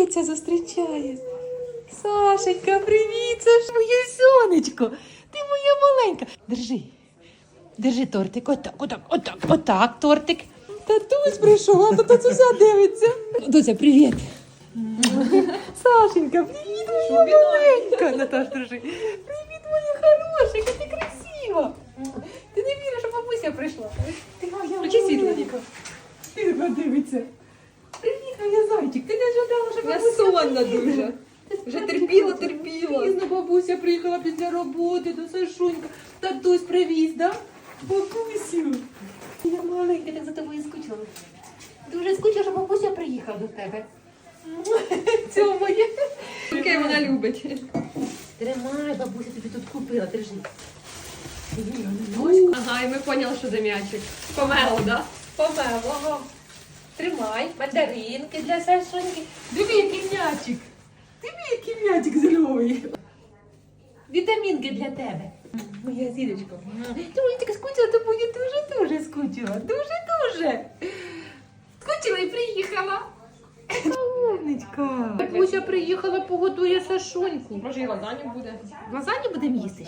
киця зустрічає. Сашенька, привіт, це ж моє сонечко. Ти моя маленька. Держи. Держи тортик. Отак, отак, отак, отак, тортик. Татусь прийшов, а то татуся дивиться. Дуся, привіт. Сашенька, привіт, моя маленька. Наташ, держи. Привіт, моя хороша, ти красива. Ти не віриш, що бабуся прийшла. Ти моя Включи світло, маленька. Ти подивиться. Привіт, моя зайчик. Ти не ожидала, що Приїде? дуже. Вже терпіла, терпіла. Пізно бабуся приїхала після роботи до Сашунька. Татусь привіз, да? Бабусю. Я маленька, так за тобою скучила. Дуже скучила, що бабуся приїхала до тебе. Цьому моє. Яке вона любить. Тримай, бабуся тобі тут купила, держи. Ага, і ми поняли, що це м'ячик. Помело, да? Помело, ага. Тримай, мандаринки для Сашуньки. Диви, який м'ячик. Диви, який м'ячик зельовий. Вітамінки для тебе. Моя зірочка. Так скучила, тобою дуже-дуже скучила. Дуже-дуже. Скучила і приїхала. Умничка. Бабуся приїхала, погодує Сашуньку. Може і лазанью буде. Лазанью будемо їсти?